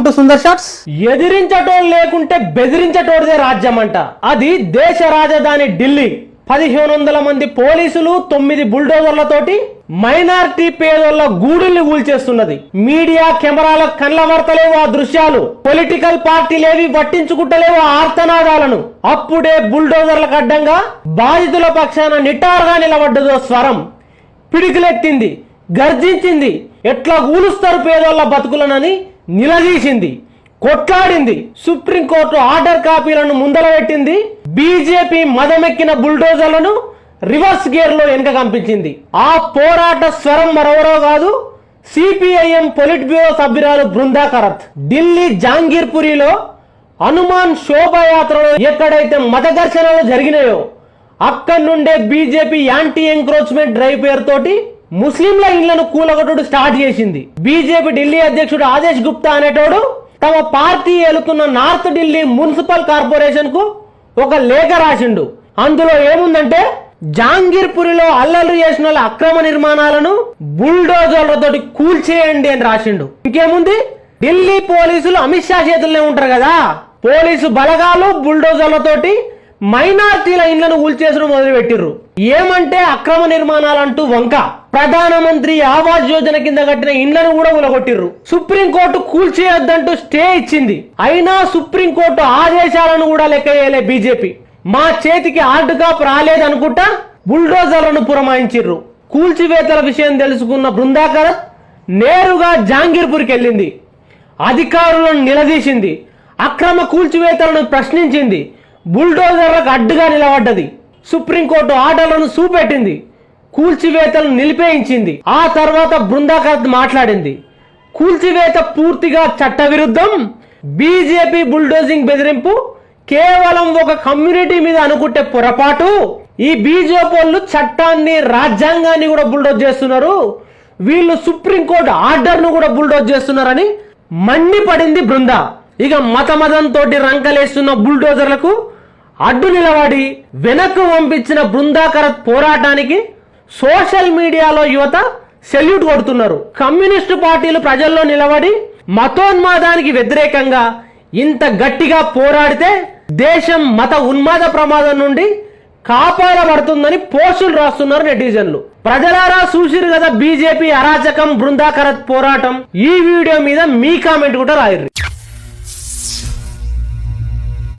Welcome to Sundar shots? ఎదిరించటోడు లేకుంటే బెదిరించటోడిదే రాజ్యం అంట అది దేశ రాజధాని ఢిల్లీ. పదిహేను వందల మంది పోలీసులు తొమ్మిది బుల్డోజర్లతోటి మైనారిటీ పేదోళ్ళ గూడుల్ని కూల్చేస్తున్నది మీడియా కెమెరాల కళ్ళవర్తలేవు ఆ దృశ్యాలు. పొలిటికల్ పార్టీలేవి పట్టించుకుంటలేవు ఆర్తనాదాలను. అప్పుడే బుల్డోజర్లకు అడ్డంగా బాధితుల పక్షాన నిటారుగా నిలబడ్డదో స్వరం. పిడికిలెత్తింది గర్జించింది. ఎట్లా కూలుస్తారు పేదోళ్ళ బతుకులనని నిలదీసింది కొట్లాడింది. సుప్రీంకోర్టు ఆర్డర్ కాపీలను ముందర పెట్టింది. బీజేపీ మదమెక్కిన బుల్డోజర్లను రివర్స్ గేర్లో వెనుక కంపించింది. ఆ పోరాట స్వరం మరెవరో కాదు సిపిఐఎం పొలిట్ బ్యూరో సభ్యురాలు బృందా కరత్. ఢిల్లీ జాంగీర్పురిలో హనుమాన్ శోభాయాత్రలో ఎక్కడైతే మత ఘర్షణలు జరిగినాయో అక్కడి నుండే బీజేపీ యాంటీ ఎంక్రోచ్మెంట్ డ్రైవ్ పేరుతోటి ముస్లింల ఇళ్ళను కూలగొట్టుడు స్టార్ట్ చేసింది. బీజేపీ ఢిల్లీ అధ్యక్షుడు ఆదేశ్ గుప్తా అనేటోడు తమ పార్టీ ఏలుతున్న నార్త్ ఢిల్లీ మున్సిపల్ కార్పొరేషన్కు ఒక లేఖ రాసిండు. అందులో ఏముందంటే జాంగీర్పురిలో అల్లర్లు చేసిన వాళ్ళ అక్రమ నిర్మాణాలను బుల్డోజర్లతోటి కూల్చేయండి అని రాసిండు. ఇంకేముంది? ఢిల్లీ పోలీసులు అమిత్ షా చేతుల్లోనే ఉంటారు కదా. పోలీసు బలగాలు బుల్డోజర్లతోటి మైనార్టీల ఇండ్లను కూల్చేసడం మొదలు పెట్టిర్రు ఏమంటే అక్రమ నిర్మాణాలంటూ వంక. ప్రధానమంత్రి ఆవాస్ యోజన కింద కట్టిన ఇండ్లను కూడా ఉలగొట్టిర్రు సుప్రీంకోర్టు కూల్చేయొద్దంటూ స్టే ఇచ్చింది. అయినా సుప్రీంకోర్టు ఆదేశాలను కూడా లెక్క చేయలే బీజేపీ. మా చేతికి హార్డ్ కాప్ రాలేదనుకుంటా బుల్డోజర్లను పురమాయించిర్రు. కూల్చివేతల విషయం తెలుసుకున్న బృందాకర్ నేరుగా జాంగీర్పూర్కి వెళ్ళింది అధికారులను నిలదీసింది. అక్రమ కూల్చివేతలను ప్రశ్నించింది. బుల్డోజర్లకు అడ్డుగా నిలబడ్డది. సుప్రీంకోర్టు ఆర్డర్లను చూపెట్టింది. కూల్చివేతలను నిలిపేయించింది. ఆ తర్వాత బృందాకర్ మాట్లాడింది. కూల్చివేత పూర్తిగా చట్టవిరుద్ధం. బీజేపీ బుల్డోజింగ్ బెదిరింపు కేవలం ఒక కమ్యూనిటీ మీద అనుకుంటే పొరపాటు. ఈ బీజేపీ చట్టాన్ని రాజ్యాంగాన్ని కూడా బుల్డోజ్ చేస్తున్నారు. వీళ్ళు సుప్రీంకోర్టు ఆర్డర్ను కూడా బుల్డోజ్ చేస్తున్నారని మండిపడింది బృంద. ఇక మతమతంతో రంకలేస్తున్న బుల్డోజర్లకు అడ్డు నిలబడి వెనక్కు పంపించిన బృందాకర పోరాటానికి సోషల్ మీడియాలో యువత సెల్యూట్ కొడుతున్నారు. కమ్యూనిస్టు పార్టీలు ప్రజల్లో నిలబడి మతోన్మాదానికి వ్యతిరేకంగా ఇంత గట్టిగా పోరాడితే దేశం మత ఉన్మాద ప్రమాదం నుండి కాపాడబడుతుందని పోస్టులు రాస్తున్నారు నెటిజన్లు. ప్రజలారా చూసిరు కదా బీజేపీ అరాచకం బృందాకరత్ పోరాటం. ఈ వీడియో మీద మీ కామెంట్ కూడా రాయరు